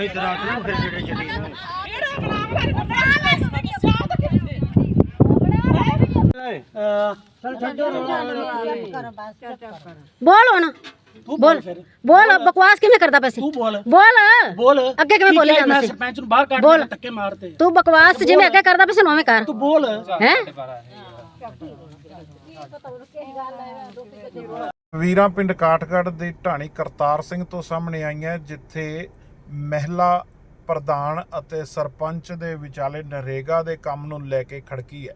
ਇਧਰ ਆ ਕੇ ਫਿਰ ਜਿਹੜੇ ਜਿਹੜੇ ਚਲ ਛੱਡੋ ਬੋਲ ਹੁਣ। ਬੋਲ। ਬੋਲ ਬਕਵਾਸ ਕਿਵੇਂ ਕਰਦਾ ਪੈਸੇ ਤੂੰ ਬੋਲ। ਬੋਲ। ਬੋਲ। ਅੱਗੇ ਕਿਵੇਂ ਬੋਲੀ ਜਾਂਦਾ ਸੀ? ਸਰਪੰਚ ਨੂੰ ਬਾਹਰ ਕੱਢ ਬੋਲ। ਧੱਕੇ ਮਾਰਦੇ ਤੂੰ ਬਕਵਾਸ ਜਿਵੇਂ ਅੱਗੇ ਕਰਦਾ ਪੈਸੇ ਨਵੇਂ ਕਰ। ਤੂੰ ਬੋਲ। ਹੈ? ਵੀਰਾਂ ਪਿੰਡ ਕਾਠਗੜ੍ਹ ਦੇ ਢਾਣੀ ਕਰਤਾਰ ਸਿੰਘ ਤੋਂ ਸਾਹਮਣੇ ਆਈਆਂ, ਜਿੱਥੇ ਮਹਿਲਾ ਪ੍ਰਧਾਨ ਅਤੇ ਸਰਪੰਚ ਦੇ ਵਿਚਾਲੇ ਨਰੇਗਾ ਦੇ ਕੰਮ ਨੂੰ ਲੈ ਕੇ ਖੜਕੀ ਹੈ।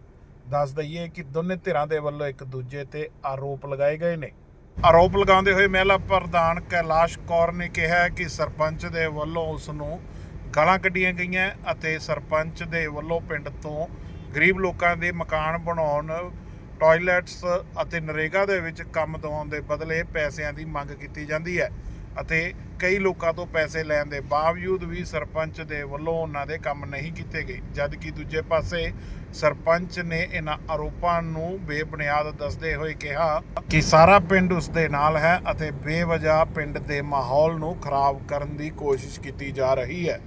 ਦੱਸ ਦਈਏ ਕਿ ਦੋਨੇ ਧਿਰਾਂ ਦੇ ਵੱਲੋਂ ਇੱਕ ਦੂਜੇ ਤੇ ਆਰੋਪ ਲਗਾਏ ਗਏ ਨੇ। ਆਰੋਪ ਲਗਾਉਂਦੇ ਹੋਏ ਮਹਿਲਾ ਪ੍ਰਧਾਨ ਕੈਲਾਸ਼ ਕੌਰ ਨੇ ਕਿਹਾ ਕਿ ਸਰਪੰਚ ਦੇ ਵੱਲੋਂ ਉਸ ਨੂੰ ਗਾਲਾਂ ਕੱਢੀਆਂ ਗਈਆਂ ਅਤੇ ਸਰਪੰਚ ਦੇ ਵੱਲੋਂ ਪਿੰਡ ਤੋਂ ਗਰੀਬ ਲੋਕਾਂ ਦੇ ਮਕਾਨ ਬਣਾਉਣ ਟਾਇਲਟਸ ਅਤੇ ਨਰੇਗਾ ਦੇ ਵਿੱਚ ਕੰਮ ਦਿਵਾਉਣ ਦੇ ਬਦਲੇ ਪੈਸਿਆਂ ਦੀ ਮੰਗ ਕੀਤੀ ਜਾਂਦੀ ਹੈ ਅਤੇ ਕਈ ਲੋਕਾਂ ਤੋਂ ਪੈਸੇ ਲੈਣ ਦੇ ਬਾਵਜੂਦ ਵੀ ਸਰਪੰਚ ਦੇ ਵੱਲੋਂ ਉਹਨਾਂ ਦੇ ਕੰਮ ਨਹੀਂ ਕੀਤੇ ਗਏ। ਜਦ ਕਿ ਦੂਜੇ ਪਾਸੇ ਸਰਪੰਚ ਨੇ ਇਹਨਾਂ ਆਰੋਪਾਂ ਨੂੰ ਬੇਬੁਨਿਆਦ ਦੱਸਦੇ ਹੋਏ ਕਿਹਾ ਕਿ ਸਾਰਾ ਪਿੰਡ ਉਸ ਦੇ ਨਾਲ ਹੈ ਅਤੇ ਬੇਵਜ੍ਹਾ ਪਿੰਡ ਦੇ ਮਾਹੌਲ ਨੂੰ ਖਰਾਬ ਕਰਨ ਦੀ ਕੋਸ਼ਿਸ਼ ਕੀਤੀ ਜਾ ਰਹੀ ਹੈ।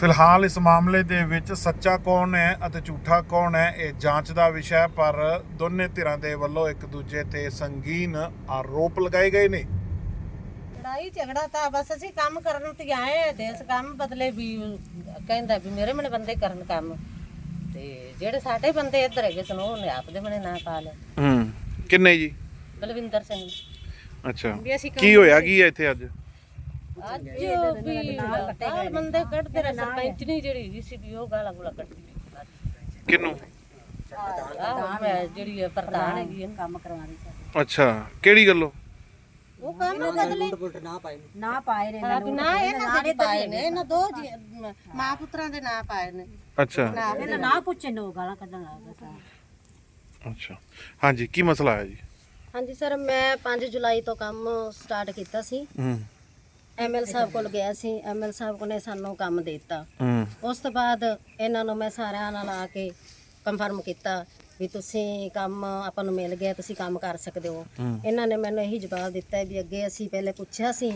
ਫਿਲਹਾਲ ਇਸ ਮਾਮਲੇ ਦੇ ਵਿੱਚ ਸੱਚਾ ਕੌਣ ਹੈ ਅਤੇ ਝੂਠਾ ਕੌਣ ਹੈ ਇਹ ਜਾਂਚ ਦਾ ਵਿਸ਼ਾ ਹੈ ਪਰ ਦੋਨੇ ਧਿਰਾਂ ਦੇ ਵੱਲੋਂ ਇੱਕ ਦੂਜੇ ਤੇ ਸੰਗੀਨ ਆਰੋਪ ਲਗਾਏ ਗਏ ਨੇ। ਲੜਾਈ ਝਗੜਾ ਤਾਂ ਬਸ ਅਸੀਂ ਕੰਮ ਕਰਨ ਤੇ ਆਏ ਆ ਤੇ ਇਸ ਕੰਮ ਬਦਲੇ ਵੀ ਕਹਿੰਦਾ ਵੀ ਮੇਰੇ ਮਨੇ ਬੰਦੇ ਕਰਨ ਕੰਮ। ਤੇ ਜਿਹੜੇ ਸਾਡੇ ਬੰਦੇ ਇੱਧਰ ਹੈਗੇ ਸਨ ਉਹਨੇ ਆਪ ਦੇ ਮਨੇ ਨਾ ਪਾ ਲਿਆ। ਹੂੰ ਕਿੰਨੇ ਜੀ? ਬਲਵਿੰਦਰ ਸਿੰਘ। ਅੱਛਾ ਕੀ ਹੋਇਆ ਕੀ ਹੈ ਇੱਥੇ ਅੱਜ? ਅੱਜ ਵੀ ਆਹ ਬੰਦੇ ਕੱਢਦੇ ਰਹੇ ਸਰਪੰਚ ਨਹੀਂ ਜਿਹੜੀ ਹੈਗੀ ਸੀ ਵੀ ਉਹ ਗਾਲਾਂ ਗੁਲਾ ਕੱਢਦੀ ਰਹੀ ਕਿੰਨੂੰ ਆਹ ਮੈਂ ਜਿਹੜੀ ਇਹ ਪ੍ਰਧਾਨ ਹੈਗੀ ਇਹਨੂੰ ਕੰਮ ਕਰਵਾਉਣੀ ਸੀ। ਅੱਛਾ ਕਿਹੜੀ ਗੱਲੋਂ? ਉਹ ਕੰਮ ਬਦਲੇ ਨਾ। ਪਾਏ ਰੇ ਹਾਂ, ਵੀ ਨਾ ਇਹਨਾਂ ਦੇ ਪਾਏ ਨੇ। ਇਹਨਾਂ ਦੋ ਜੀ- ਮਾਂ ਪੁੱਤਰਾਂ ਦੇ ਨਾਂ ਪਾਏ ਨੇ। ਅੱਛਾ। ਇਹਨਾਂ ਨਾ। ਪੁੱਛੇ ਨੋ ਗਾਲਾਂ ਕੱਢਣ ਲੱਗ ਗਿਆ ਅੱਛਾ। ਹਾਂਜੀ ਕੀ ਮਸਲਾ ਹੈ ਜੀ? ਹਾਂਜੀ ਸਰ ਮੈਂ 5 ਜੁਲਾਈ ਤੋਂ ਕੰਮ ਸਟਾਰਟ ਕੀਤਾ ਸੀ। ਹੂੰ। ਐਮਐਲ ਸਾਹਿਬ ਕੋਲ ਗਿਆ ਸੀ ਐਮਐਲ ਸਾਹਿਬ ਕੋਲ ਨੇ ਸਾਨੂੰ ਕੰਮ ਦੇ ਦਿੱਤਾ। ਹੂੰ। ਉਸ ਤੋਂ ਬਾਅਦ ਇਹਨਾਂ ਨੂੰ ਮੈਂ ਸਾਰਿਆਂ ਨਾਲ ਆ ਕੇ ਕੰਫਰਮ ਕੀਤਾ ਵੀ ਤੁਸੀਂ ਕੰਮ ਆਪਾਂ ਨੂੰ ਮਿਲ ਗਿਆ ਤੁਸੀਂ ਕੰਮ ਕਰ ਸਕਦੇ ਹੋ। ਇਹਨਾਂ ਨੇ ਮੈਨੂੰ ਇਹੀ ਜਵਾਬ ਦਿੱਤਾ ਵੀ ਅੱਗੇ ਅਸੀਂ ਪਹਿਲੇ ਪੁੱਛਿਆ ਸੀ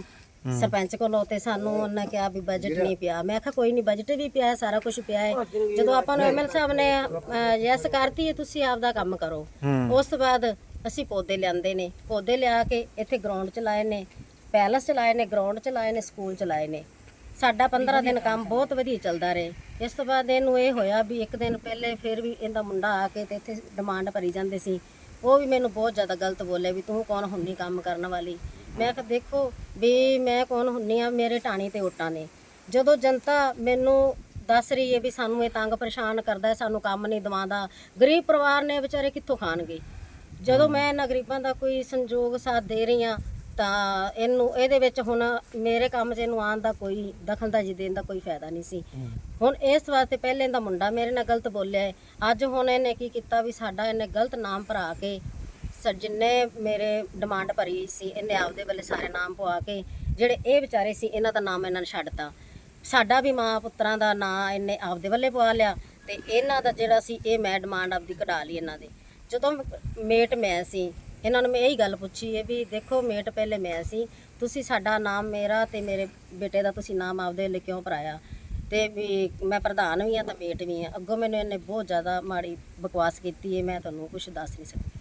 ਸਰਪੰਚ ਕੋਲੋਂ ਤੇ ਸਾਨੂੰ ਉਹਨਾਂ ਕਿਹਾ ਵੀ ਬਜਟ ਨਹੀਂ ਪਿਆ। ਮੈਂ ਕਿਹਾ ਕੋਈ ਨਹੀਂ ਬਜਟ ਵੀ ਪਿਆ ਹੈ ਸਾਰਾ ਕੁਝ ਪਿਆ ਹੈ ਜਦੋਂ ਆਪਾਂ ਨੂੰ ਐਮਐਲ ਸਾਹਿਬ ਨੇ ਯੈਸ ਕਰਤੀ ਹੈ ਤੁਸੀਂ ਆਪਦਾ ਕੰਮ ਕਰੋ। ਉਸ ਤੋਂ ਬਾਅਦ ਅਸੀਂ ਪੌਦੇ ਲਿਆਂਦੇ ਨੇ। ਪੌਦੇ ਲਿਆ ਕੇ ਇੱਥੇ ਗਰਾਊਂਡ ਚ ਲਾਏ ਨੇ। ਪੈਲਸ ਚਲਾਏ ਨੇ ਗਰਾਊਂਡ ਚਲਾਏ ਨੇ ਸਕੂਲ ਚਲਾਏ ਨੇ। ਸਾਡਾ 15 ਦਿਨ ਕੰਮ ਬਹੁਤ ਵਧੀਆ ਚੱਲਦਾ ਰਹੇ। ਇਸ ਤੋਂ ਬਾਅਦ ਇਹਨੂੰ ਇਹ ਹੋਇਆ ਵੀ ਇੱਕ ਦਿਨ ਪਹਿਲੇ ਫਿਰ ਵੀ ਇਹਦਾ ਮੁੰਡਾ ਆ ਕੇ ਤੇ ਇੱਥੇ ਡਿਮਾਂਡ ਭਰੀ ਜਾਂਦੇ ਸੀ। ਉਹ ਵੀ ਮੈਨੂੰ ਬਹੁਤ ਜ਼ਿਆਦਾ ਗਲਤ ਬੋਲੇ ਵੀ ਤੂੰ ਕੌਣ ਹੁੰਨੀ ਕੰਮ ਕਰਨ ਵਾਲੀ? ਮੈਂ ਕਿਹਾ, ਦੇਖੋ ਵੀ ਮੈਂ ਕੌਣ ਹੁੰਨੀ ਆ, ਮੇਰੇ ਟਾਣੀ ਤੇ ਓਟਾਂ ਨੇ। ਜਦੋਂ ਜਨਤਾ ਮੈਨੂੰ ਦੱਸ ਰਹੀ ਹੈ ਵੀ ਸਾਨੂੰ ਇਹ ਤੰਗ ਪਰੇਸ਼ਾਨ ਕਰਦਾ ਹੈ ਸਾਨੂੰ ਕੰਮ ਨਹੀਂ ਦਵਾਉਂਦਾ, ਗਰੀਬ ਪਰਿਵਾਰ ਨੇ ਵਿਚਾਰੇ ਕਿੱਥੋਂ ਖਾਣਗੇ? ਜਦੋਂ ਮੈਂ ਇਹਨਾਂ ਗਰੀਬਾਂ ਦਾ ਕੋਈ ਸੰਯੋਗ ਸਾਥ ਦੇ ਰਹੀ ਹਾਂ ਤਾਂ ਇਹਨੂੰ ਇਹਦੇ ਵਿੱਚ ਹੁਣ ਮੇਰੇ ਕੰਮ 'ਚ ਇਹਨੂੰ ਆਉਣ ਦਾ ਕੋਈ ਦਖਲਅੰਦਾਜ਼ੀ ਦੇਣ ਦਾ ਕੋਈ ਫਾਇਦਾ ਨਹੀਂ ਸੀ। ਹੁਣ ਇਸ ਵਾਸਤੇ ਪਹਿਲੇ ਇਹਦਾ ਮੁੰਡਾ ਮੇਰੇ ਨਾਲ ਗਲਤ ਬੋਲਿਆ ਹੈ। ਅੱਜ ਹੁਣ ਇਹਨੇ ਕੀ ਕੀਤਾ ਵੀ ਸਾਡਾ ਇਹਨੇ ਗਲਤ ਨਾਮ ਭਰਾ ਕੇ ਸਰ ਜਿੰਨੇ ਮੇਰੇ ਡਿਮਾਂਡ ਭਰੀ ਸੀ ਇਹਨੇ ਆਪਦੇ ਵੱਲੇ ਸਾਰੇ ਨਾਮ ਪਵਾ ਕੇ ਜਿਹੜੇ ਇਹ ਵਿਚਾਰੇ ਸੀ ਇਹਨਾਂ ਦਾ ਨਾਮ ਇਹਨਾਂ ਨੇ ਛੱਡਤਾ ਸਾਡਾ ਵੀ ਮਾਂ ਪੁੱਤਰਾਂ ਦਾ ਨਾਂ ਇਹਨੇ ਆਪਦੇ ਵੱਲੇ ਪਵਾ ਲਿਆ ਤੇ ਇਹਨਾਂ ਦਾ ਜਿਹੜਾ ਸੀ ਇਹ ਮੈਂ ਡਿਮਾਂਡ ਆਪਦੀ ਕਢਾ ਲਈ ਇਹਨਾਂ ਦੇ। ਜਦੋਂ ਮੇਟ ਮੈਂ ਸੀ ਇਹਨਾਂ ਨੂੰ ਮੈਂ ਇਹੀ ਗੱਲ ਪੁੱਛੀ ਹੈ ਵੀ ਦੇਖੋ ਮੇਟ ਪਹਿਲੇ ਮੈਂ ਸੀ, ਤੁਸੀਂ ਸਾਡਾ ਨਾਮ ਮੇਰਾ ਤੇ ਮੇਰੇ ਬੇਟੇ ਦਾ ਤੁਸੀਂ ਨਾਮ ਆਪਦੇ ਲਈ ਕਿਉਂ ਭਰਾਇਆ ਤੇ ਵੀ ਮੈਂ ਪ੍ਰਧਾਨ ਵੀ ਆ ਤਾਂ ਮੇਟ ਵੀ ਆ। ਅੱਗੋਂ ਮੈਨੂੰ ਇਹਨੇ ਬਹੁਤ ਜ਼ਿਆਦਾ ਮਾੜੀ ਬਕਵਾਸ ਕੀਤੀ ਹੈ, ਮੈਂ ਤੁਹਾਨੂੰ ਕੁਝ ਦੱਸ ਨਹੀਂ ਸਕਦੀ।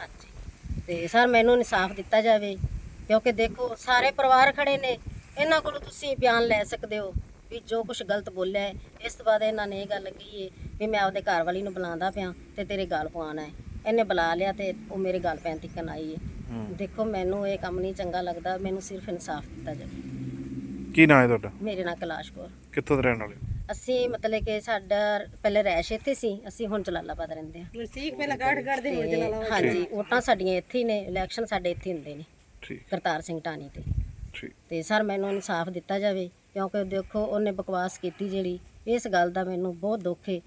ਹਾਂਜੀ। ਤੇ ਸਰ ਮੈਨੂੰ ਇਨਸਾਫ ਦਿੱਤਾ ਜਾਵੇ, ਕਿਉਂਕਿ ਦੇਖੋ ਸਾਰੇ ਪਰਿਵਾਰ ਖੜੇ ਨੇ, ਇਹਨਾਂ ਕੋਲੋਂ ਤੁਸੀਂ ਬਿਆਨ ਲੈ ਸਕਦੇ ਹੋ ਵੀ ਜੋ ਕੁਝ ਗਲਤ ਬੋਲਿਆ ਹੈ। ਇਸ ਤੋਂ ਬਾਅਦ ਇਹਨਾਂ ਨੇ ਇਹ ਗੱਲ ਕਹੀ ਹੈ ਵੀ ਮੈਂ ਆਪਦੇ ਘਰ ਵਾਲੀ ਨੂੰ ਬੁਲਾਉਂਦਾ ਪਿਆ ਤੇ ਤੇਰੇ ਗਾਲ ਪਵਾਉਣਾ ਹੈ। ਇਹਨੇ ਬੁਲਾ ਲਿਆ ਤੇ ਉਹ ਮੇਰੇ ਗਾਲ ਪੈਣ ਤੱਕ ਆਈ ਹੈ। ਦੇਖੋ ਮੈਨੂੰ ਇਹ ਕੰਮ ਨਹੀਂ ਚੰਗਾ ਲੱਗਦਾ ਮੈਨੂੰ ਸਿਰਫ ਇਨਸਾਫ ਦਿੱਤਾ ਜਾਵੇ। ਕੀ ਨਾਂ ਹੈ ਤੁਹਾਡਾ? ਮੇਰੇ ਨਾਲ ਕੈਲਾਸ਼ ਕੌਰ। ਕਿੱਥੋਂ ਦੇ ਰਹਿਣ ਵਾਲੇ ਹੋ? ਅਸੀਂ ਮਤਲਬ ਕਿ ਸਾਡਾ ਪਹਿਲੇ ਰੈਸ਼ ਇੱਥੇ ਸੀ ਅਸੀਂ ਹੁਣ ਜਲਾਲਾਬਾਦ ਰਹਿੰਦੇ ਹਾਂ। ਠੀਕ ਪਹਿਲਾਂ ਗਾਠ ਗੜਦੇ ਹੁਣ ਤੇ ਹਾਂਜੀ ਵੋਟਾਂ ਸਾਡੀਆਂ ਇੱਥੇ ਹੀ ਨੇ ਇਲੈਕਸ਼ਨ ਸਾਡੇ ਇੱਥੇ ਹੀ ਹੁੰਦੇ ਨੇ। ਠੀਕ। ਕਰਤਾਰ ਸਿੰਘ ਢਾਣੀ ਤੇ। ਠੀਕ। ਤੇ ਸਰ ਮੈਨੂੰ ਇਨਸਾਫ ਦਿੱਤਾ ਜਾਵੇ ਕਿਉਂਕਿ ਦੇਖੋ ਉਹਨੇ ਬਕਵਾਸ ਕੀਤੀ ਜਿਹੜੀ ਇਸ ਗੱਲ ਦਾ ਮੈਨੂੰ ਬਹੁਤ ਦੁੱਖ ਹੈ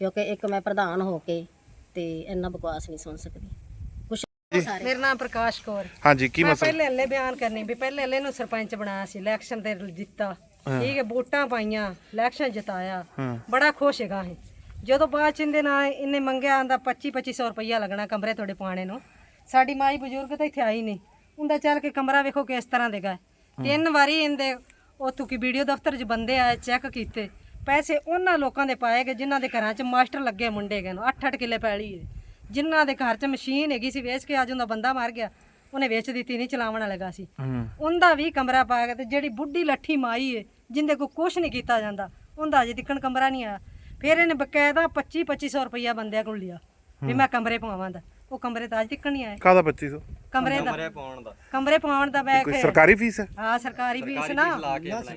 ਕਿਉਂਕਿ ਇੱਕ ਮੈਂ ਪ੍ਰਧਾਨ ਹੋ ਕੇ ਤੇ ਇੰਨਾ ਬਕਵਾਸ ਨਹੀਂ ਸੁਣ ਸਕਦੀ। ਕੁਛ ਸਾਰੇ। ਮੇਰਾ ਨਾਮ ਪ੍ਰਕਾਸ਼ ਕੌਰ। ਹਾਂਜੀ ਕੀ ਮੈਂ ਮਸਲਾ? ਪਹਿਲੇ ਹੱਲੇ ਬਿਆਨ ਕਰਨੀ ਵੀ ਪਹਿਲੇ ਹੱਲੇ ਨੂੰ ਸਰਪੰਚ ਬਣਾਇਆ ਸੀ ਇਲੈਕਸ਼ਨ ਤੇ ਜਿੱਤਾ। ਠੀਕ ਹੈ ਵੋਟਾਂ ਪਾਈਆਂ ਇਲੈਕਸ਼ਨ ਜਿਤਾਇਆ। ਬੜਾ ਖੁਸ਼ ਹੈਗਾ ਇਹ। ਜਦੋਂ ਬਾਅਦ ਚ ਇਹਦੇ ਨਾਲ ਇਹਨੇ ਮੰਗਿਆ ਆਂਦਾ 25 2500 ਰੁਪਈਆ ਲੱਗਣਾ ਕਮਰੇ ਤੁਹਾਡੇ ਪਾਣੇ ਨੂੰ। ਸਾਡੀ ਮਾਈ ਬਜ਼ੁਰਗ ਤਾਂ ਇੱਥੇ ਆਈ ਨਹੀਂ। ਉਹਦਾ ਚੱਲ ਕੇ ਕਮਰਾ ਵੇਖੋ ਕਿਸ ਤਰ੍ਹਾਂ ਦੇਗਾ। ਤਿੰਨ ਵਾਰੀ ਇਹਦੇ ਉੱਥੋਂ ਕੀ ਵੀਡੀਓ ਦਫ਼ਤਰ 'ਚ ਬੰਦੇ ਆਏ ਚੈੱਕ ਕੀਤੇ। ਪੈਸੇ ਉਹਨਾਂ ਲੋਕਾਂ ਦੇ ਪਾਏ ਗਏ ਜਿਨ੍ਹਾਂ ਦੇ ਘਰਾਂ 'ਚ ਮਾਸਟਰ ਲੱਗੇ ਮੁੰਡੇ ਗਏ ਨੂੰ 8-8 ਕਿੱਲੇ ਪੈਲੀ ਹੈ ਜਿਨ੍ਹਾਂ ਦੇ ਘਰ 'ਚ ਮਸ਼ੀਨ ਹੈਗੀ ਸੀ ਵੇਚ ਕੇ ਅੱਜ ਉਹਦਾ ਬੰਦਾ ਮਰ ਗਿਆ। ਉਹਨੇ ਵੇਚ ਦਿੱਤੀ ਨਹੀਂ ਚਲਾਵਣ ਲੱਗਾ ਸੀ। ਉਹਦਾ ਵੀ ਕਮਰਾ ਪਾ ਕੇ ਤੇ ਜਿਹੜੀ ਬੁੱਢੀ ਲੱਠੀ ਮਾਈ ਏ ਜਿੰਦੇ ਕੋ ਕੁਛ ਨਹੀਂ ਕੀਤਾ ਜਾਂਦਾ ਉਹਦਾ ਅਜੇ ਤਿੱਕਣ ਕਮਰਾ ਨਹੀਂ ਆਇਆ। ਫਿਰ ਇਹਨੇ ਬਕਾਇਦਾ 25 2500 ਰੁਪਇਆ ਬੰਦਿਆਂ ਕੋਲ ਲਿਆ ਵੀ ਮੈਂ ਕਮਰੇ ਪਵਾਵਾਂ ਦਾ ਉਹ ਕਮਰੇ ਤਾਂ ਅੱਜ ਤਿੱਕਣ ਨਹੀਂ ਆਏ। ਕਾਹਦਾ 2500 ਕਮਰੇ ਦਾ। ਕਮਰੇ ਪਾਉਣ ਦਾ। ਮੈਂ ਕੋਈ ਸਰਕਾਰੀ ਫੀਸ ਹੈ? ਹਾਂ ਸਰਕਾਰੀ ਫੀਸ ਨਾ।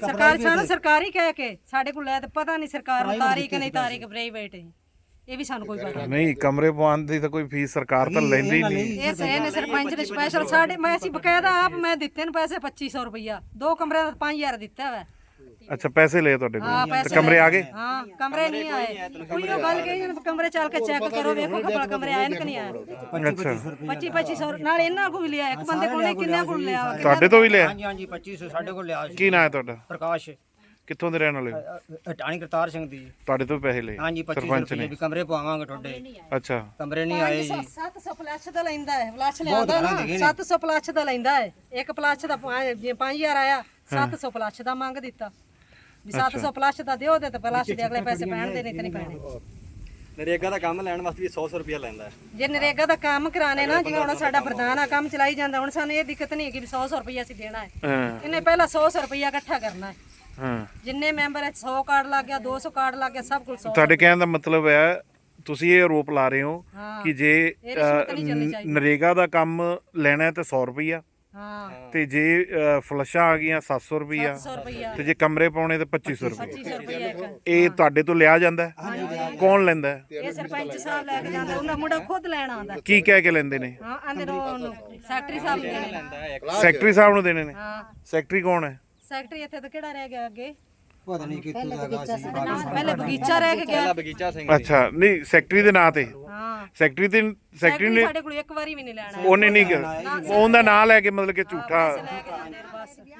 ਸਰਕਾਰ ਸਾਨੂੰ ਸਰਕਾਰੀ ਕਹਿ ਕੇ। ਸਾਡੇ ਕੋਲ ਲੈ ਤੇ ਪਤਾ ਨਹੀਂ ਸਰਕਾਰ ਨੂੰ ਤਾਰੀਖ ਨਹੀਂ ਤਾਰੀਖ ਪ੍ਰਾਈਵੇਟ ਹੈ। ਇਹ ਵੀ ਸਾਨੂੰ ਕੋਈ ਪਤਾ ਨਹੀਂ। ਕਮਰੇ ਪਵਾਉਣ ਦੀ ਤਾਂ ਕੋਈ ਫੀਸ ਸਰਕਾਰ ਤਾਂ ਲੈਂਦੀ ਹੀ ਨਹੀਂ। ਇਹ ਸਹੀ ਨੇ ਸਰਪੰਚ ਨੇ ਸਪੈਸ਼ਲ ਸਾਡੇ ਮੈਂ ਅਸੀਂ ਬਕਾਇਦਾ ਆਪ ਮੈਂ ਦਿੱਤੇ ਨੇ ਪੈਸੇ 2500 ਰੁਪਇਆ ਦੋ ਕਮਰਿਆਂ ਦਾ 5000 ਦਿੱਤਾ ਵਾ। ਅੱਛਾ ਪੈਸੇ ਲਏ ਤੁਹਾਡੇ ਹਾਂ ਕੋਲ ਪੈਸੇ ਤੇ ਕਮਰੇ ਆ ਗਏ? ਹਾਂ ਕਮਰੇ ਨਹੀਂ ਆਏ। ਕੋਈ ਉਹ ਗੱਲ ਕਹੀ ਜਦੋਂ ਕਮਰੇ ਚੱਲ ਕੇ ਚੈੱਕ ਕਰੋ ਵੇਖੋ ਖਬਰ ਕਮਰੇ ਆਏ ਨੇ ਕਿ ਨਹੀਂ ਆਏ? ਅੱਛਾ। 25 2500 ਨਾਲ ਇਹਨਾਂ ਕੋਲ ਵੀ ਲਿਆ ਇੱਕ ਬੰਦੇ ਕੋਲ ਨਹੀਂ ਕਿੰਨੇ ਕੋਲ ਲਿਆ? ਵਾ? ਤੁਹਾਡੇ ਤੋਂ ਵੀ ਲਿਆ? ਹਾਂਜੀ ਹਾਂਜੀ 2500 ਸਾਡੇ ਕੋਲ ਲਿਆ ਸੀ। ਕੀ ਨਾਂ ਹੈ ਤੁਹਾਡਾ? ਪ੍ਰਕਾਸ਼। ਕਿੱਥੋਂ ਦੇ ਰਹਿਣ ਵਾਲੇ ਹੋ? ਟਾਣੀ ਕਰਤਾਰ ਸਿੰਘ ਦੀ। ਤੁਹਾਡੇ ਤੋਂ ਪੈਸੇ ਲਏ? ਹਾਂਜੀ 2500 ਸਰਪੰਚ ਰੁਪਏ ਨੇ? ਵੀ ਕਮਰੇ ਪਵਾਵਾਂਗੇ ਤੁਹਾਡੇ। ਅੱਛਾ। ਕਮਰੇ ਨਹੀਂ ਆਏ ਜੀ। 700 ਪਲੱਛ ਦਾ ਲੈਂਦਾ ਹੈ। ਪਲੱਛ ਲਿਆਂਦਾ ਨਾ 700 ਪਲੱਛ ਦਾ ਲੈਂਦਾ ਹੈ। ਇੱਕ ਪਲੱਛ ਦਾ 5000 ਆਇਆ 700 ਪਲੱਛ ਦਾ ਮੰਗ ਦਿੱਤਾ। ਵੀ 700 ਪਲੱਛ ਦਾ ਦਿਓ ਤੇ ਪਲੱਛ ਦੇ ਅਗਲੇ ਪੈਸੇ ਪੈਣਦੇ ਨੇ ਕਿ ਨਹੀਂ ਪੈਣੇ। ਨਰੇਗਾ ਦਾ ਕੰਮ ਲੈਣ ਵਾਸਤੇ ਵੀ 100 100 ਰੁਪਇਆ ਲੈਂਦਾ ਹੈ। ਜੇ ਨਰੇਗਾ ਦਾ ਕੰਮ ਕਰਾਣੇ ਨਾ ਜਿਵੇਂ ਹੁਣ ਸਾਡਾ ਪ੍ਰਧਾਨ ਆ ਕੰਮ ਚਲਾਈ ਜਾਂਦਾ ਹੁਣ ਸਾਨੂੰ ਇਹ ਦਿੱਕਤ ਨਹੀਂ ਹੈ ਕਿ ਵੀ 100 100 ਰੁਪਈਆ ਅਸੀਂ ਦੇਣਾ ਹੈ। ਹਾਂ। ਇਹਨੇ ਪਹਿਲਾਂ 100 100 ਰੁਪਈਆ ਇਕੱਠਾ ਕਰਨਾ ਹੈ। ਹਾਂ। ਜਿੰਨੇ ਮੈਂਬਰ ਹੈ 100 ਕਾਰਡ ਲੱਗ ਗਿਆ 200 ਕਾਰਡ ਲੱਗ ਗਿਆ ਸਭ ਕੋਲ 100 ਤੁਹਾਡੇ ਕਹਿਣ ਦਾ ਮਤਲਬ ਹੈ ਤੁਸੀਂ ਇਹ ਆਰੋਪ ਲਾ ਰਹੇ ਹੋ ਹਾਂ। ਕਿ ਜੇ ਇਹ ਰਿਸ਼ਵਤ ਅ, ਨਹੀਂ ਚੱਲਣੀ ਚਾਹੀਦੀ। ਨਰੇਗਾ ਦਾ ਕੰਮ ਲੈਣਾ ਹੈ ਤੇ 100 ਰੁਪਈਆ। ਹਾਂ। ਤੇ ਜੇ ਅ, ਫਲਸ਼ਾਂ ਆ ਗਈਆਂ 700 ਰੁਪਈਆ। 100 ਰੁਪਈਆ। ਤੇ ਜੇ ਕਮਰੇ ਪਾਉਣੇ ਤੇ 2500 ਰੁਪਈਆ। 2500 ਰੁਪਈਆ ਇੱਕ। ਇਹ ਤੁਹਾਡੇ ਤੋਂ ਲਿਆ ਜਾਂਦਾ ਹੈ? ਕੌਣ ਲੈਂਦਾ ਹੈ? ਇਹ ਸਰਪੰਚ ਸਾਹਿਬ ਲੈ ਕੇ ਜਾਂਦਾ ਉਹਨਾਂ ਮੁੰਡਾ ਖੁਦ ਲੈਣ ਆਉਂਦਾ। ਕੀ ਕਹਿ ਕੇ ਲੈਂਦੇ ਨੇ? ਹਾਂ ਆਂਦੇ ਨੂੰ ਉਹਨੂੰ ਸੈਕਟਰੀ ਸਾਹਿਬ ਦੇਣੇ ਨੇ। ਸੈਕਟਰੀ ਸਾਹਿਬ ਨੂੰ ਦੇਣੇ ਨੇ? ਹਾਂ। ਸੈਕਟਰੀ ਕੌਣ ਹੈ? ਸੈਕਟਰੀ ਇੱਥੇ ਤਾਂ ਕਿਹੜਾ ਰਹਿ ਗਿਆ ਅੱਗੇ? ਪਤਾ ਨਹੀਂ ਕਿੱਥੋਂ ਦਾ ਹੈਗਾ ਸੀ ਪਹਿਲੇ ਬਗੀਚਾ ਰਹਿ ਕੇ ਗਿਆ। ਬਗੀਚਾ ਸਿੰਘ ਅੱਛਾ ਨਹੀਂ ਸੈਕਟਰੀ ਦੇ ਨਾਂ ਤੇ। ਹਾਂ। ਸੈਕਟਰੀ ਤੇ ਸੈਕਟਰੀ ਨੇ ਸਾਡੇ ਕੋਲ ਇੱਕ ਵਾਰੀ ਵੀ ਨਹੀਂ ਲੈਣਾ ਉਹਨੇ ਨਹੀਂ ਕਿਹਾ ਉਹਦਾ ਨਾਂ ਲੈ ਕੇ ਮਤਲਬ ਕਿ ਝੂਠਾ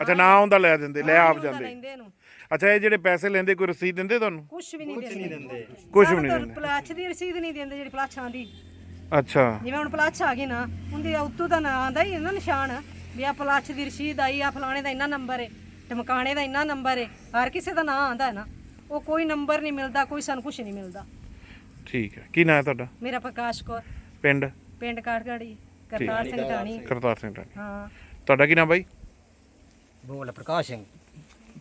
ਅੱਛਾ ਨਾਂ ਉਹਦਾ ਲੈ ਦਿੰਦੇ ਲੈ ਆਪ ਜਾਂਦੇ। ਅੱਛਾ ਇਹ ਜਿਹੜੇ ਪੈਸੇ ਲੈਂਦੇ ਕੋਈ ਰਸੀਦ ਦਿੰਦੇ ਤੁਹਾਨੂੰ? ਕੁਝ ਵੀ ਨਹੀਂ ਦਿੰਦੇ। ਕੁਝ ਵੀ ਨਹੀਂ ਦਿੰਦੇ। ਪਲਾਛ ਦੀ ਰਸੀਦ ਨਹੀਂ ਦਿੰਦੇ ਜਿਹੜੀ ਪਲਾਛਾਂ ਦੀ। ਅੱਛਾ। ਜਿਵੇਂ ਹੁਣ ਪਲਾਛ ਆ ਗਈ ਨਾ ਉਹਦੀ ਉੱਤੋਂ ਦਾ ਨਾਂ ਆਂਦਾ ਹੀ ਨਾ ਨਿਸ਼ਾਨ ਵੀ ਆ ਪਲਾਛ ਦੀ ਰਸੀਦ ਆਈ ਆ ਫਲਾਣੇ ਦਾ ਇੰਨਾ ਨੰਬਰ ਹੈ ਟਮਕਾਣੇ ਦਾ ਇੰਨਾ ਨੰਬਰ ਹੈ ਹਰ ਕਿਸੇ ਦਾ ਨਾਂ ਆਂਦਾ ਹੈ ਨਾ ਉਹ ਕੋਈ ਨੰਬਰ ਨਹੀਂ ਮਿਲਦਾ ਕੋਈ ਸਾਨੂੰ ਕੁਝ ਨਹੀਂ ਮਿਲਦਾ। ਠੀਕ ਹੈ। ਕੀ ਨਾਂ ਹੈ ਤੁਹਾਡਾ? ਮੇਰਾ ਪ੍ਰਕਾਸ਼ ਕੌਰ। ਪਿੰਡ? ਪਿੰਡ ਕਾਠਗੜੀ ਕਰਤਾਰ ਸਿੰਘ ਢਾਣੀ। ਕਰਤਾਰ ਸਿੰਘ ਰਾਣੀ ਹਾਂ। ਤੁਹਾਡਾ ਕੀ ਨਾਮ ਬਾਈ? ਬੋਲ ਪ੍ਰਕਾਸ਼ ਸਿੰਘ।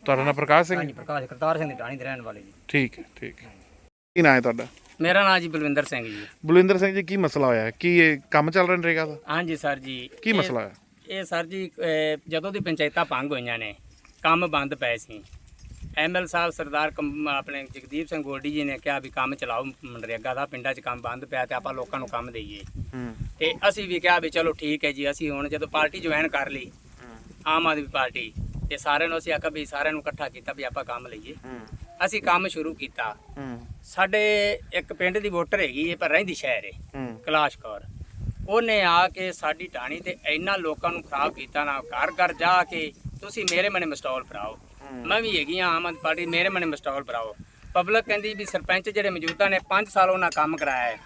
ਤੁਹਾਡਾ ਨਾਮ ਪ੍ਰਕਾਸ਼ ਸਿੰਘ? ਹਾਂਜੀ ਪ੍ਰਕਾਸ਼ ਕਰਤਾਰ ਸਿੰਘ ਦੀ ਟਾਣੀ ਦੇ ਰਹਿਣ ਵਾਲੇ ਜੀ। ਠੀਕ ਹੈ ਠੀਕ ਹੈ। ਕੀ ਨਾਂ ਹੈ ਤੁਹਾਡਾ? ਮੇਰਾ ਨਾਮ ਜੀ ਬਲਵਿੰਦਰ ਸਿੰਘ ਜੀ। ਬਲਵਿੰਦਰ ਸਿੰਘ ਜੀ ਕੀ ਮਸਲਾ ਹੋਇਆ? ਹੈ? ਕੀ ਇਹ ਕੰਮ ਚੱਲ ਰਿਹਾ ਨਰੇਗਾ ਦਾ? ਹਾਂਜੀ ਸਰ ਜੀ। ਕੀ ਮਸਲਾ ਹੈ ਇਹ ਸਰ ਜੀ ਅਹ, ਜਦੋਂ ਦੀ ਪੰਚਾਇਤਾਂ ਭੰਗ ਹੋਈਆਂ ਨੇ ਕੰਮ ਬੰਦ ਪਏ ਸੀ। ਐਮਐਲ ਸਾਹਿਬ ਸਰਦਾਰ ਆਪਣੇ ਜਗਦੀਪ ਸਿੰਘ ਗੋਲਡੀ ਜੀ ਨੇ ਕਿਹਾ ਵੀ ਕੰਮ ਚਲਾਓ ਮਨਰੇਗਾ ਦਾ ਪਿੰਡਾਂ 'ਚ ਕੰਮ ਬੰਦ ਪਿਆ ਤੇ ਆਪਾਂ ਲੋਕਾਂ ਨੂੰ ਕੰਮ ਦੇਈਏ। ਤੇ ਅਸੀਂ ਵੀ ਕਿਹਾ ਵੀ ਚਲੋ ਠੀਕ ਹੈ ਜੀ ਅਸੀਂ ਹੁਣ ਜਦੋਂ ਪਾਰਟੀ ਜੁਆਇਨ ਕਰ ਲਈ ਆਮ ਆਦਮੀ ਪਾਰਟੀ ਤੇ ਸਾਰਿਆਂ ਨੂੰ ਅਸੀਂ ਆਖਿਆ ਵੀ ਸਾਰਿਆਂ ਨੂੰ ਇਕੱਠਾ ਕੀਤਾ ਵੀ ਆਪਾਂ ਕੰਮ ਲਈਏ। ਅਸੀਂ ਕੰਮ ਸ਼ੁਰੂ ਕੀਤਾ। ਸਾਡੇ ਇੱਕ ਪਿੰਡ ਦੀ ਵੋਟਰ ਹੈਗੀ ਹੈ ਪਰ ਰਹਿੰਦੀ ਸ਼ਹਿਰ ਹੈ ਕਲਾਸ਼ ਕੌਰ। ਉਹਨੇ ਆ ਕੇ ਸਾਡੀ ਢਾਣੀ ਤੇ ਇੰਨਾ ਲੋਕਾਂ ਨੂੰ ਖਰਾਬ ਕੀਤਾ ਨਾ ਘਰ ਘਰ ਜਾ ਕੇ ਤੁਸੀਂ ਮੇਰੇ ਮਨੇ ਮਸਟਾਲ ਭਰਾਓ। ਮੈਂ ਵੀ ਹੈਗੀ ਆ ਆਮ ਆਦਮੀ ਪਾਰਟੀ ਮੇਰੇ ਮਨੇ ਮਸਟਾਲ ਭਰਾਓ। ਪਬਲਿਕ ਕਹਿੰਦੀ ਵੀ ਸਰਪੰਚ ਜਿਹੜੇ ਮੌਜੂਦਾ ਨੇ 5 ਸਾਲ ਉਹਨਾਂ ਕੰਮ ਕਰਾਇਆ ਹੈ।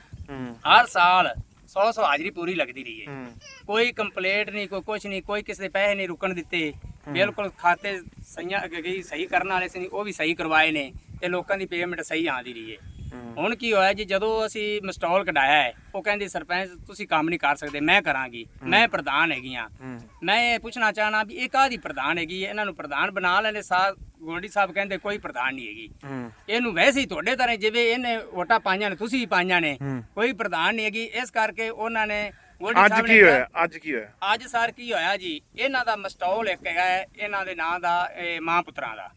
ਹਰ ਸਾਲ 100 100 ਹਾਜ਼ਰੀ ਪੂਰੀ ਲੱਗਦੀ ਰਹੀ ਹੈ। ਕੋਈ ਕੰਪਲੇਂਟ ਨਹੀਂ ਕੋਈ ਕੁਝ ਨਹੀਂ ਕੋਈ ਕਿਸੇ ਦੇ ਪੈਸੇ ਨਹੀਂ ਰੁਕਣ ਦਿੱਤੇ। ਬਿਲਕੁਲ ਖਾਤੇ ਸਹੀਆਂ ਸਹੀ ਕਰਨ ਵਾਲੇ ਸੀ ਉਹ ਵੀ ਸਹੀ ਕਰਵਾਏ ਨੇ ਤੇ ਲੋਕਾਂ ਦੀ ਪੇਮੈਂਟ ਸਹੀ ਆਂਦੀ ਰਹੀ ਹੈ। ਹੁਣ ਕੀ ਹੋਇਆ ਜੀ ਜਦੋਂ ਅਸੀਂ ਮਸਟਾਲ ਕਢਾਇਆ ਹੈ ਉਹ ਕਹਿੰਦੀ ਸਰਪੰਚ ਤੁਸੀਂ ਕੰਮ ਨਹੀਂ ਕਰ ਸਕਦੇ ਮੈਂ ਕਰਾਂਗੀ ਮੈਂ ਪ੍ਰਧਾਨ ਹੈਗੀ ਆ ਮੈਂ ਇਹ ਪੁੱਛਣਾ ਚਾਹਣਾ ਵੀ ਇਹ ਕਾਹਦੀ ਪ੍ਰਧਾਨ ਹੈਗੀ? ਇਹਨਾਂ ਨੂੰ ਪ੍ਰਧਾਨ ਬਣਾ ਲੈਣੇ ਸਾ ਗੋਲਡੀ ਸਾਹਿਬ ਕਹਿੰਦੇ ਕੋਈ ਪ੍ਰਧਾਨ ਨਹੀਂ ਹੈਗੀ। ਇਹਨੂੰ ਵੈਸੇ ਹੀ ਤੁਹਾਡੇ ਤਰ੍ਹਾਂ ਜਿਵੇਂ ਇਹਨੇ ਵੋਟਾਂ ਪਾਈਆਂ ਨੇ ਤੁਸੀਂ ਪਾਈਆਂ ਨੇ। ਕੋਈ ਪ੍ਰਧਾਨ ਨਹੀਂ ਹੈਗੀ। ਇਸ ਕਰਕੇ ਉਹਨਾਂ ਨੇ ਅੱਜ ਸਾਹਿਬ ਕੀ ਹੋਇਆ? ਅੱਜ ਕੀ ਹੋਇਆ? ਅੱਜ ਸਰ ਕੀ ਹੋਇਆ ਜੀ? ਇਹਨਾਂ ਦਾ ਮਸਟੋਲ ਇੱਕ ਹੈਗਾ ਹੈ, ਇਹਨਾਂ ਦੇ ਨਾਂ ਦਾ ਇਹ ਮਾਂ ਪੁੱਤਰਾਂ ਦਾ।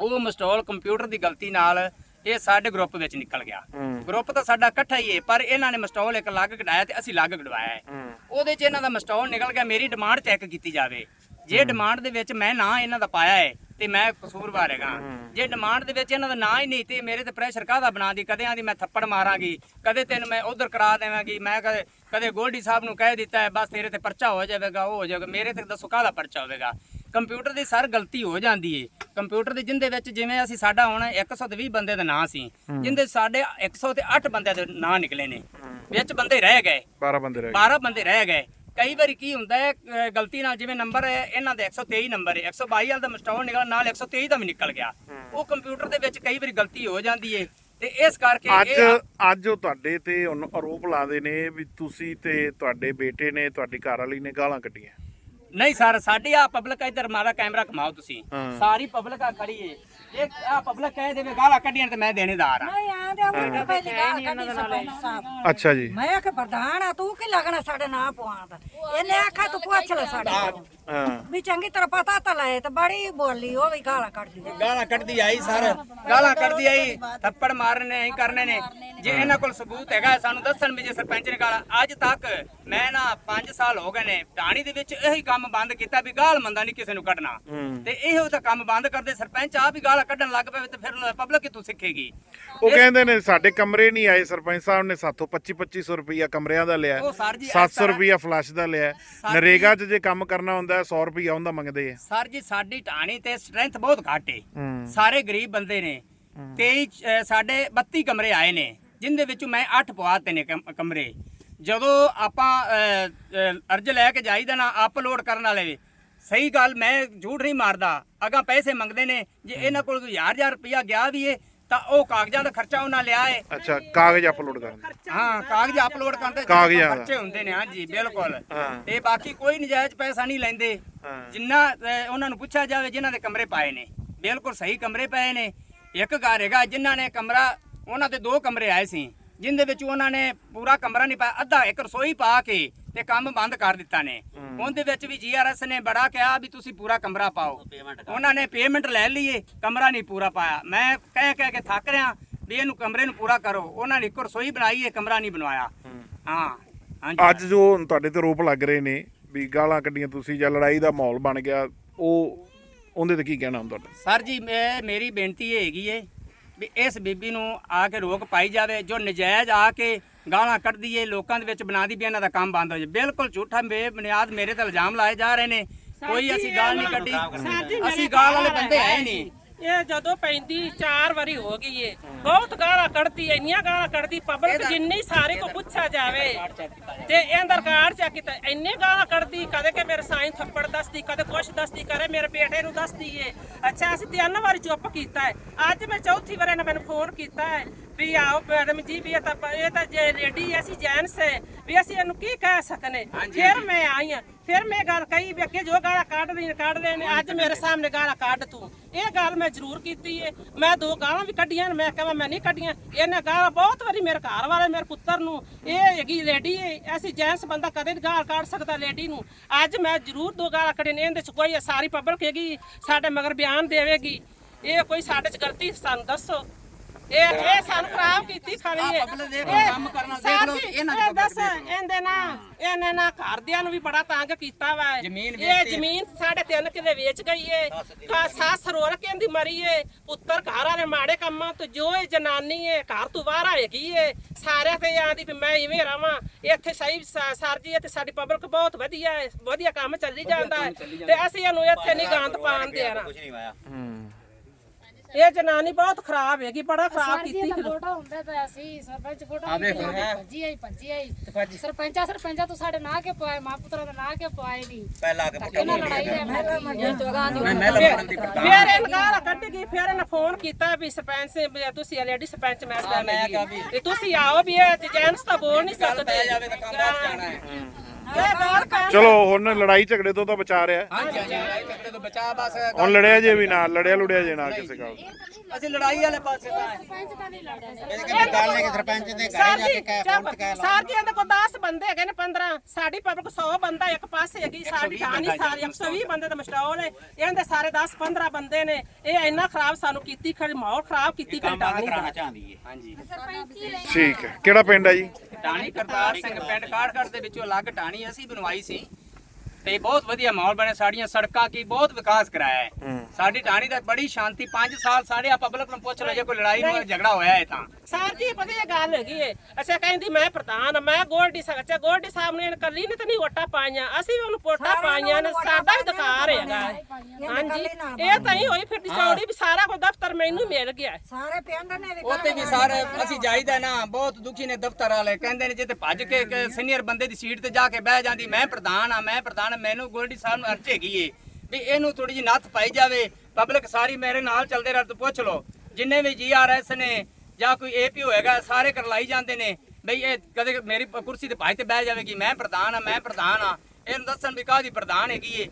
ਉਹ ਮਸਟੋਲ ਕੰਪਿਊਟਰ ਦੀ ਗਲਤੀ ਨਾਲ ਇਹ ਸਾਡੇ ਗਰੁੱਪ ਵਿੱਚ ਨਿਕਲ ਗਿਆ। ਗਰੁੱਪ ਤਾਂ ਸਾਡਾ ਇਕੱਠਾ ਹੀ ਹੈ ਪਰ ਇਹਨਾਂ ਨੇ ਮਸਟੋਲ ਇੱਕ ਅਲੱਗ ਕਢਾਇਆ ਤੇ ਅਸੀਂ ਅਲੱਗ ਕਢਵਾਇਆ ਹੈ ਹੂੰ। ਉਹਦੇ 'ਚ ਇਹਨਾਂ ਦਾ ਮਸਟੋਲ ਨਿਕਲ ਗਿਆ ਮੇਰੀ ਡਿਮਾਂਡ ਚੈੱਕ ਕੀਤੀ ਜਾਵੇ। ਜੇ ਡਿਮਾਂਡ ਦੇ ਵਿੱਚ ਮੈਂ ਨਾਂ ਇਹਨਾਂ ਦਾ ਪਾਇਆ ਹੈ ਤੇ ਮੈਂ ਕਸੂਰਵਾਰ ਹੈਗਾ। ਜੇ ਡਿਮਾਂਡ ਦੇ ਵਿੱਚ ਇਹਨਾਂ ਦਾ ਨਾਂ ਹੀ ਨਹੀਂ ਤੇ ਮੇਰੇ ਤੇ ਪ੍ਰੈਸ਼ਰ ਕਾਹਦਾ ਬਣਾ ਦੀ ਕਦੇ ਆਂਦੀ ਮੈਂ ਥੱਪੜ ਮਾਰਾਂਗੀ ਕਦੇ ਤੈਨੂੰ ਮੈਂ ਉਧਰ ਕਰਾ ਦੇਵਾਂਗੀ ਮੈਂ ਕਦੇ ਕਦੇ ਗੋਲਡੀ ਸਾਹਿਬ ਨੂੰ ਕਹਿ ਦਿੱਤਾ ਹੈ ਬਸ ਤੇਰੇ ਤੇ ਪਰਚਾ ਹੋ ਜਾਵੇਗਾ ਉਹ ਹੋ ਜਾਵੇਗਾ ਮੇਰੇ ਤੇ ਦੱਸੋ ਕਾਹਦਾ ਪਰਚਾ ਹੋਵੇਗਾ? ਕੰਪਿਊਟਰ ਦੀ ਸਰ ਗਲਤੀ ਹੋ ਜਾਂਦੀ ਏ। ਕੰਪਿਊਟਰ ਦੇ ਜਿੰਦੇ ਵਿੱਚ ਜਿਵੇਂ ਅਸੀਂ ਸਾਡਾ ਹੁਣ 120 ਬੰਦੇ ਦਾ ਨਾਂ ਸੀ ਜਿੰਦੇ ਸਾਡੇ 108 ਬੰਦੇ ਦੇ ਨਾਂ ਨਿਕਲੇ ਨੇ। ਵਿੱਚ ਬੰਦੇ ਰਹਿ ਗਏ। 12 ਬੰਦੇ ਰਹਿ 12 ਬੰਦੇ ਰਹਿ ਗਏ। ਕਈ ਵਾਰੀ ਕੀ ਹੁੰਦਾ ਹੈ ਗਲਤੀ ਨਾਲ ਜਿਵੇਂ ਨੰਬਰ ਹੈ ਇਹਨਾਂ ਦੇ 123 ਨੰਬਰ ਹੈ 122 ਵਾਲਾ ਦਾ ਮਸਟਾਉਣ ਨਿਕਲ ਨਾਲ 123 ਦਾ ਵੀ ਨਿਕਲ ਗਿਆ। ਉਹ ਕੰਪਿਊਟਰ ਦੇ ਵਿੱਚ ਕਈ ਵਾਰੀ ਗਲਤੀ ਹੋ ਜਾਂਦੀ ਹੈ ਤੇ ਇਸ ਕਰਕੇ ਅੱਜ ਅੱਜ ਉਹ ਤੁਹਾਡੇ ਤੇ ਆਰੋਪ ਲਾਉਂਦੇ ਨੇ ਵੀ ਤੁਸੀਂ ਤੇ ਤੁਹਾਡੇ ਬੇਟੇ ਨੇ ਤੁਹਾਡੀ ਘਰ ਵਾਲੀ ਨੇ ਗਾਲਾਂ ਕੱਢੀਆਂ। ਨਹੀਂ ਸਰ ਸਾਡੀ ਆ ਪਬਲਿਕ ਇੱਧਰ ਮਾਰਾ ਕੈਮਰਾ ਘਮਾਓ ਤੁਸੀਂ। ਸਾਰੀ ਪਬਲਿਕ ਆ ਖੜੀ ਏ। ਜੇ ਆ ਪਬਲਿਕ ਕਹਿ ਦੇਵੇ ਗਾਲਾਂ ਕੱਢੀਆਂ ਤੇ ਮੈਂ ਦੇਣੇਦਾਰ ਆ। ਅੱਛਾ ਜੀ। ਮੈਂ ਆਖਿਆ ਪ੍ਰਧਾਨ ਆ ਤੂੰ ਕੀ ਲੱਗਣਾ ਸਾਡੇ ਨਾਂ ਪਵਾਉਣ ਦਾ? ਇਹਨੇ ਆਖਿਆ ਤੂੰ ਪੁੱਛ ਲੈ ਸਾਡੇ ਕੋਲੋਂ। ਹਾਂ। ਵੀ ਚੰਗੀ ਤਰ੍ਹਾਂ ਪਤਾ ਤਾਂ ਲਏ ਤੇ ਬੜੀ ਬੋਲੀ ਉਹ ਵੀ ਗਾਲਾਂ ਕੱਢਦੀ ਆ। ਗਾਲਾਂ ਕੱਢਦੀ ਆਈ ਸਰ ਗਾਲਾਂ ਕੱਢਦੀ ਆਈ। ਥੱਪੜ ਮਾਰਨੇ ਐਂ ਕਰਨੇ ਨੇ। ਜੇ ਇਹਨਾਂ ਕੋਲ ਸਬੂਤ ਹੈਗਾ ਸਾਨੂੰ ਦੱਸਣ ਵੀ ਜੇ ਸਰਪੰਚ ਨੇ ਗਾਲਾਂ ਅੱਜ ਤੱਕ ਮੈਂ ਨਾ 5 ਸਾਲ ਹੋ ਗਏ ਨੇ ਢਾਣੀ ਦੇ ਵਿੱਚ ਇਹੀ ਕੰਮ ਬੰਦ ਕੀਤਾ ਵੀ ਗਾਲ ਮੰਦਾ ਨਹੀਂ ਕਿਸੇ ਨੂੰ ਕੱਢਣਾ। ਤੇ ਇਹੋ ਤਾਂ ਕੰਮ ਬੰਦ ਕਰਦੇ ਸਰਪੰਚ ਆਪ ਹੀ ਗਾਲਾਂ ਕੱਢਣ ਲੱਗ ਪਵੇ ਤੇ ਫਿਰ ਪਬਲਿਕ ਕਿੱਥੋਂ ਸਿੱਖੇਗੀ? ਉਹ ਕਹਿੰਦੇ ਨੇ ਸਾਡੇ ਕਮਰੇ ਨਹੀਂ ਆਏ ਸਰਪੰਚ ਸਾਹਿਬ ਨੇ ਸਾਥੋਂ 25 2500 ਰੁਪਈਆ ਕਮਰਿਆਂ ਦਾ ਲਿਆ। ਉਹ ਸਰ ਜੀ ਇਸ 700 ਤਰ੍ਹਾਂ- ਰੁਪਈਆ ਫਲੱਸ਼ ਦਾ ਲਿਆ। ਨਰੇਗਾ 'ਚ ਜੇ ਕੰਮ ਕਰਨਾ ਹੁੰਦਾ ਹੈ, 100 ਰੁਪਈਆ ਉਹਦਾ ਮੰਗਦੇ ਆ। ਸਰ ਜੀ ਸਾਡੀ ਢਾਣੀ ਤੇ ਸਟਰੈਂਥ ਬਹੁਤ ਘੱਟ ਏ। ਹੂੰ। ਸਾਰੇ ਗਰੀਬ ਬੰਦੇ ਨੇ। 23 ਅ, ਸਾਡੇ 32 ਕਮਰੇ ਆਏ ਨੇ ਜਿੰਦੇ ਵਿੱਚੋਂ ਮੈਂ 8 ਪਵਾਤੇ ਨੇ ਕਮ- ਕਮਰੇ। ਜਦੋਂ ਆਪਾਂ ਅ, ਅ, ਅਰਜ਼ ਲੈ ਕੇ ਜਾਈਦਾ ਨਾ ਅਪਲੋਡ ਕਰਨ ਵਾਲੇ ਵੀ ਸਹੀ ਗੱਲ ਮੈਂ ਝੂਠ ਨਹੀਂ ਮਾਰਦਾ। ਅਗਾ ਪੈਸੇ ਮੰਗਦੇ ਨੇ ਜੇ ਇਹਨਾਂ ਕੋਲ ਕੋਈ ਹਜ਼ਾਰ ਹਜ਼ਾਰ ਰੁਪਇਆ ਗਿਆ ਵੀ ਏ ਤਾਂ ਉਹ ਕਾਗਜ਼ਾਂ ਦਾ ਖਰਚਾ ਉਹਨਾਂ ਲਿਆ ਏ। ਅੱਛਾ ਕਾਗਜ਼ ਅਪਲੋਡ ਕਰਨ। ਹਾਂ ਕਾਗਜ਼ ਅਪਲੋਡ ਕਰਦੇ ਕਾਗਜ਼ਾਂ ਦਾ। ਖਰਚੇ ਹੁੰਦੇ ਨੇ ਹਾਂਜੀ ਬਿਲਕੁਲ। ਹਾਂ। ਤੇ ਬਾਕੀ ਕੋਈ ਨਜਾਇਜ਼ ਪੈਸਾ ਨਹੀਂ ਲੈਂਦੇ। ਹਾਂ। ਜਿੰਨਾ ਅਹ, ਉਹਨਾਂ ਨੂੰ ਪੁੱਛਿਆ ਜਾਵੇ ਜਿਨ੍ਹਾਂ ਦੇ ਕਮਰੇ ਪਾਏ ਨੇ। ਬਿਲਕੁਲ ਸਹੀ ਕਮਰੇ ਪਏ ਨੇ। ਇੱਕ ਘਰ ਹੈਗਾ ਜਿਨ੍ਹਾਂ ਨੇ ਕਮਰਾ ਉਹਨਾਂ ਦੇ ਦੋ ਕਮਰੇ ਆਏ ਸੀ। ਜਿੰਦੇ ਵਿੱਚ ਉਹਨਾਂ ਨੇ ਪੂਰਾ ਕਮਰਾ ਨਹੀਂ ਪਾਇਆ ਅੱਧਾ ਇੱਕ ਰਸੋਈ ਪਾ ਕੇ ਤੇ ਕੰਮ ਬੰਦ ਕਰ ਦਿੱਤਾ ਨੇ। ਉਹਦੇ ਵਿੱਚ ਵੀ ਜੀਆਰਐਸ ਨੇ ਬੜਾ ਕਿਹਾ ਵੀ ਤੁਸੀਂ ਪੂਰਾ ਕਮਰਾ ਪਾਓ। ਉਹਨਾਂ ਨੇ ਪੇਮੈਂਟ ਲੈ ਲਈਏ ਕਮਰਾ ਨਹੀਂ ਪੂਰਾ ਪਾਇਆ। ਮੈਂ ਕਹਿ ਕਹਿ ਕੇ ਥੱਕ ਰਿਆਂ ਵੀ ਇਹਨੂੰ ਕਮਰੇ ਨੂੰ ਪੂਰਾ ਕਰੋ। ਉਹਨਾਂ ਨੇ ਇੱਕ ਰਸੋਈ ਬਣਾਈ ਹੈ ਕਮਰਾ ਨਹੀਂ ਬਣਵਾਇਆ। ਹਾਂ ਹਾਂਜੀ। ਅੱਜ ਜੋ ਤੁਹਾਡੇ ਤੇ ਰੋਪ ਲੱਗ ਰਹੇ ਨੇ ਵੀ ਗਾਲਾਂ ਕੱਢੀਆਂ ਤੁਸੀਂ ਜਾਂ ਲੜਾਈ ਦਾ ਮਾਹੌਲ ਬਣ ਗਿਆ ਉਹ ਉਹਦੇ ਤੇ ਕੀ ਕਹਿਣਾ ਹੁੰਦਾ ਤੁਹਾਡਾ? ਸਰ ਜੀ ਮੈਂ ਮੇਰੀ ਬੇਨਤੀ ਇਹ ਹੈਗੀ ਏ ਵੀ ਇਸ ਬੀਬੀ ਨੂੰ ਆ ਕੇ ਰੋਕ ਪਾਈ ਜਾਵੇ ਜੋ ਨਜਾਇਜ਼ ਆ ਕੇ ਗਾਲਾਂ ਕੱਢਦੀ ਏ ਲੋਕਾਂ ਦੇ ਵਿੱਚ ਬਣਾ ਦੀ ਵੀ ਇਹਨਾਂ ਦਾ ਕੰਮ ਬੰਦ ਹੋ ਜਾਵੇ ਬਿਲਕੁਲ ਝੂਠਾ ਬੇਬੁਨਿਆਦ ਮੇਰੇ ਤੇ ਇਲਜ਼ਾਮ ਲਾਏ ਜਾ ਰਹੇ ਨੇ। ਕੋਈ ਅਸੀਂ ਗਾਲ ਨਹੀਂ ਕੱਢੀ। ਅਸੀਂ ਗਾਲ ਵਾਲੇ ਬੰਦੇ ਹੀ ਨਹੀਂ। ਇਹ ਜਦੋਂ ਪੈਂਦੀ ਚਾਰ ਵਾਰੀ ਹੋ ਗਈ ਏ। ਬਹੁਤ ਗਾਲਾਂ ਕੱਢਦੀ ਐ, ਇੰਨੀਆਂ ਗਾਲਾਂ ਕੱਢਦੀ ਪਬਲਿਕ ਜਿੰਨੀ ਸਾਰੇ ਕੋ ਪੁੱਛਿਆ ਜਾਵੇ। ਤੇ ਇਹਦਾ ਰਿਕਾਰਡ ਚੈੱਕ ਕੀਤਾ ਇੰਨੇ ਗਾਲਾਂ ਕੱਢਦੀ ਕਦੇ ਕਿ ਮੇਰੇ ਸਾਈਂ ਥੱਪੜ ਦੱਸਦੀ ਕਦੇ ਕੁਛ ਦੱਸਦੀ ਕਰੇ ਮੇਰੇ ਬੇਟੇ ਨੂੰ ਦੱਸਦੀ ਏ। ਅੱਛਾ ਅਸੀਂ ਤਿੰਨ ਵਾਰੀ ਚੁੱਪ ਕੀਤਾ ਹੈ ਅੱਜ ਮੈਂ ਚੌਥੀ ਵਾਰ ਇਹਨੇ ਮੈਨੂੰ ਫੋਨ ਕੀਤਾ ਹੈ ਵੀ ਆਓ ਮੈਡਮ ਜੀ ਵੀ ਇਹ ਤਾਂ ਇਹ ਤਾਂ ਜੇ ਲੇਡੀ ਅਸੀਂ ਜੈਂਟਸ ਹੈ ਵੀ ਅਸੀਂ ਇਹਨੂੰ ਕੀ ਕਹਿ ਸਕਨੇ? ਫਿਰ ਮੈਂ ਆਈ ਹਾਂ ਫਿਰ ਮੈਂ ਗੱਲ ਕਹੀ ਵੀ ਅੱਗੇ ਜੋ ਗਾਲਾਂ ਕੱਢਦੇ ਨੇ ਕੱਢਦੇ ਨੇ ਅੱਜ ਮੇਰੇ ਸਾਹਮਣੇ ਗਾਲਾਂ ਕੱਢ ਤੂੰ। ਇਹ ਗੱਲ ਮੈਂ ਜ਼ਰੂਰ ਕੀਤੀ ਏ। ਮੈਂ ਦੋ ਗਾਲਾਂ ਵੀ ਕੱਢੀਆਂ ਨੇ, ਮੈਂ ਕਹਾਂ ਮੈਂ ਨਹੀਂ ਕੱਢੀਆਂ। ਇਹਨੇ ਗਾਲਾਂ ਬਹੁਤ ਵਾਰੀ ਮੇਰੇ ਘਰ ਵਾਲੇ ਮੇਰੇ ਪੁੱਤਰ ਨੂੰ। ਇਹ ਹੈਗੀ ਲੇਡੀ ਏ ਐਸੀ ਜੈਂਟਸ ਬੰਦਾ ਕਦੇ ਨਹੀਂ ਗਾਲ ਕੱਢ ਸਕਦਾ ਲੇਡੀ ਨੂੰ। ਅੱਜ ਮੈਂ ਜ਼ਰੂਰ ਦੋ ਗਾਲਾਂ ਕੱਢੀਆਂ ਨੇ ਇਹਦੇ ਚ ਕੋਈ ਸਾਰੀ ਪਬਲਿਕ ਹੈਗੀ ਸਾਡੇ ਮਗਰ ਬਿਆਨ ਦੇਵੇਗੀ। ਇਹ ਕੋਈ ਸਾਡੇ ਚ ਗਲਤੀ ਸਾਨੂੰ ਦੱਸੋ। ਇਹ ਇਹ ਸਾਨੂੰ ਖਰਾਬ ਕੀਤੀ ਖਾਲੀ ਇਹ। public ਦੇਖ ਲਓ, ਇਹ ਕੰਮ ਕਰਨਾ ਦੇਖ ਸਰ ਲਓ, ਜੀ, ਇਹਨਾਂ ਦੀ ਇਹ public ਦੱਸ ਦੇਖ ਲਓ। ਇਹਦੇ ਨਾ ਇਹਨੇ ਨਾ ਘਰਦਿਆਂ ਨੂੰ ਵੀ ਬੜਾ ਤੰਗ ਕੀਤਾ ਵਾ। ਜ਼ਮੀਨ ਇਹ ਵੇਚਤੀ। ਜ਼ਮੀਨ ਸਾਡੇ ਤਿੰਨ ਕਿਲੇ ਵੇਚ ਗਈ ਏ। ਕਾ ਸੱਸ ਰੋ ਕਹਿੰਦੀ ਮਰੀ ਏ। ਪੁੱਤਰ ਘਰ ਵਾਲੇ ਮਾੜੇ ਕੰਮਾਂ ਤੋਂ ਜੋ ਇਹ ਜਨਾਨੀ ਏ ਘਰ ਤੋਂ ਬਾਹਰ ਆਏਗੀ ਏ। ਸਾਰਿਆਂ ਤੇ ਆਂਦੀ ਵੀ ਮੈਂ ਇਵੇਂ ਰਵਾਂ। ਇੱਥੇ ਸਹੀ ਸਰ ਜੀ ਇੱਥੇ ਸਾਡੀ ਪਬਲਿਕ ਬਹੁਤ ਵਧੀਆ ਏ। ਵਧੀਆ ਕੰਮ ਚੱਲੀ ਜਾਂਦਾ ਹੈ ਤੇ ਅਸੀਂ ਇਹਨੂੰ ਇੱਥੇ ਨਹੀਂ ਗੰਦ ਪਾਣ ਦੇਣਾ। ਇਹ ਜਨਾਨੀ ਬਹੁਤ ਖਰਾਬ ਹੈਗੀ ਬੜਾ ਖਰਾਬ ਕੀਤੀ ਫੋਟੋ ਹੁੰਦਾ ਪਿਆ ਸੀ ਸਰਪੰਚ ਫੋਟੋ ਭੱਜੀ ਆਈ ਭੱਜੀ ਆਈ। ਸਰਪੰਚਾ ਸਰਪੰਚਾ ਤੂੰ ਸਾਡੇ ਨਾਂ ਕੇ ਪਵਾਏ ਮਾਂ ਪੁੱਤਰਾਂ ਦਾ ਨਾਂ ਕੇ ਪਵਾਏ ਨਹੀਂ। ਪਹਿਲਾਂ ਆ ਕੇ ਲੜਾਈ ਦੇ ਫਿਰ ਇਹ ਗਾਲਾਂ ਕੱਢ ਗਈ ਫਿਰ ਇਹਨੇ ਫੋਨ ਕੀਤਾ ਵੀ ਸਰਪੰਚ ਸੇ ਤੁਸੀਂ ਲੇਡੀ ਸਰਪੰਚ ਮੈਂ ਮੈਂ ਵੀ ਤੁਸੀਂ ਆਓ ਵੀ ਇਹ ਜੈਂਟਸ ਤਾਂ ਬੋਲ ਨਹੀਂ ਸਕਦੇ। ਜਾਵੇ ਤਾਂ ਕੰਮ ਬਚ ਜਾਣਾ ਹੈ। ਚਲੋ ਹੁਣ ਲੜਾਈ ਝਗੜੇ ਤੋਂ ਤਾਂ ਬਚਾ ਰਿਹਾ। ਹਾਂਜੀ ਹਾਂਜੀ ਲੜਾਈ ਝਗੜੇ ਤੋਂ ਬਚਾ ਬਸ ਹੁਣ ਲੜਿਆ ਜੇ ਵੀ ਨਾ ਲੜਿਆ ਲੁੜਿਆ ਜੇ ਨਾ ਕਿਸੇ ਗੱਲ ਅਸੀਂ ਲੜਾਈ ਵਾਲੇ ਪਾਸੇ ਤਾਂ ਸਰਪੰਚ ਤਾਂ ਨਹੀਂ ਲੜਿਆ ਸਰਪੰਚ ਦੇ ਘਰੇ ਜਾ ਕੇ ਕਹਿ ਫੋਨ ਤੇ ਸਾਰ ਜੀ ਇਹਦੇ ਕੋਲ 10 ਬੰਦੇ ਹੈਗੇ ਨੇ 15 ਸਾਡੀ ਪਬਲਿਕ 100 ਬੰਦਾ ਇੱਕ ਪਾਸੇ ਹੈਗੀ ਸਾਡੀ ਢਾਣੀ ਸਾਰੀ 120 ਬੰਦੇ ਦਾ ਮਸਟਾਲ ਹੈ। ਇਹਦੇ ਸਾਰੇ 10 15 ਬੰਦੇ ਨੇ। ਇਹ ਇੰਨਾ ਖਰਾਬ ਸਾਨੂੰ ਕੀਤੀ ਖੜੀ ਮਾਹੌਲ ਖਰਾਬ ਕੀਤੀ ਖੜੀ ਢਾਣੀ ਦਾ ਹਾਂਜੀ। ਠੀਕ ਹੈ। ਕਿਹੜਾ ਪਿੰਡ ਹੈ ਜੀ? ਟਾਣੀ ਕਰਤਾਰ ਸਿੰਘ ਪਿੰਡ ਕਾੜਗੜ ਦੇ ਵਿੱਚੋਂ ਅਲੱਗ ਟਾਣੀ ਅਸੀਂ ਬਣਵਾਈ ਸੀ। ਤੇ ਬਹੁਤ ਵਧੀਆ ਮਾਹੌਲ ਬਣਿਆ। ਸਾਡੀਆਂ ਸੜਕਾਂ ਕੀ ਬਹੁਤ ਵਿਕਾਸ ਕਰਾਇਆ ਹੈ। ਸਾਡੀ ਟਾਣੀ ਦਾ ਬੜੀ ਸ਼ਾਂਤੀ 5 ਸਾਲ ਸਾਡੇ ਆ ਪਬਲਿਕ ਨੂੰ ਪੁੱਛ ਲਓ ਜੇ ਕੋਈ ਲੜਾਈ ਨੂੰ ਝਗੜਾ ਹੋਇਆ ਹੈ ਤਾਂ। ਸਰ ਜੀ ਪਤਾ ਇਹ ਗੱਲ ਹੈਗੀ ਏ। ਅੱਛਾ ਕਹਿੰਦੀ ਮੈਂ ਪ੍ਰਧਾਨ ਆ, ਮੈਂ ਗੋਲਡੀ ਸਾਹਿਬ ਅੱਛਾ ਗੋਲਡੀ ਸਾਹਿਬ ਨੇ ਕੱਲੀ ਨੇ ਤਾਂ ਨਹੀਂ ਵੋਟਾਂ ਪਾਈਆਂ। ਅਸੀਂ ਵੀ ਉਹਨੂੰ ਵੋਟਾਂ ਪਾਈਆਂ ਨੇ ਸਾਡਾ ਵੀ ਅਧਿਕਾਰ ਹੈਗਾ। ਹਾਂਜੀ। ਇਹ ਤਾਂ ਹੀ ਹੋਈ ਫਿਰਦੀ ਚੌੜੀ ਵੀ ਸਾਰਾ ਕੋ ਦਫ਼ਤਰ ਮੈਨੂੰ ਮਿਲ ਗਿਆ। ਸਾਰੇ ਪਿੰਡ ਨੇ ਵੀ ਉੱਥੇ ਵੀ ਸਾਰੇ ਅਸੀਂ ਜਾਈਦਾ ਨਾ ਬਹੁਤ ਦੁਖੀ ਨੇ ਦਫ਼ਤਰ ਵਾਲੇ। ਕਹਿੰਦੇ ਨੇ ਜੇ ਤੇ ਭੱਜ ਕੇ ਸੀਨੀਅਰ ਬੰਦੇ ਦੀ ਸੀਟ ਤੇ ਜਾ ਕੇ ਬਹਿ ਜਾਂਦੀ ਮੈਂ ਪ੍ਰਧਾਨ ਆ ਮੈਂ ਪ੍ਰਧਾਨ ਆ, ਮੈਨੂੰ ਗੋਲਡੀ ਸਾਹਿਬ ਨੂੰ ਅਰਜ਼ ਹੈਗੀ ਏ ਵੀ ਇਹਨੂੰ ਥੋੜੀ ਜਿਹੀ ਨੱਥ ਪਾਈ ਜਾਵੇ। ਪਬਲਿਕ ਸਾਰੀ ਮੇਰੇ ਨਾਲ ਚੱਲਦੇ ਰਹਿ ਪੁੱਛ ਲਓ। ਜਿੰਨੇ ਵੀ ਜੀਆਰਐਸ ਨੇ ਜਾਂ ਕੋਈ ਏਪੀ ਹੋਏਗਾ ਸਾਰੇ ਕਰਲਾਈ ਜਾਂਦੇ ਨੇ। ਬਈ ਇਹ ਕਦੇ ਮੇਰੀ ਕੁਰਸੀ ਤੇ ਭਾਈ ਤੇ ਬਹਿ ਜਾਵੇਗੀ ਮੈਂ ਪ੍ਰਧਾਨ ਆ ਮੈਂ ਪ੍ਰਧਾਨ ਆ। ਇਹਨੂੰ ਦੱਸਣ ਵੀ ਕਾਹਦੀ ਪ੍ਰਧਾਨ ਹੈਗੀ ਏ।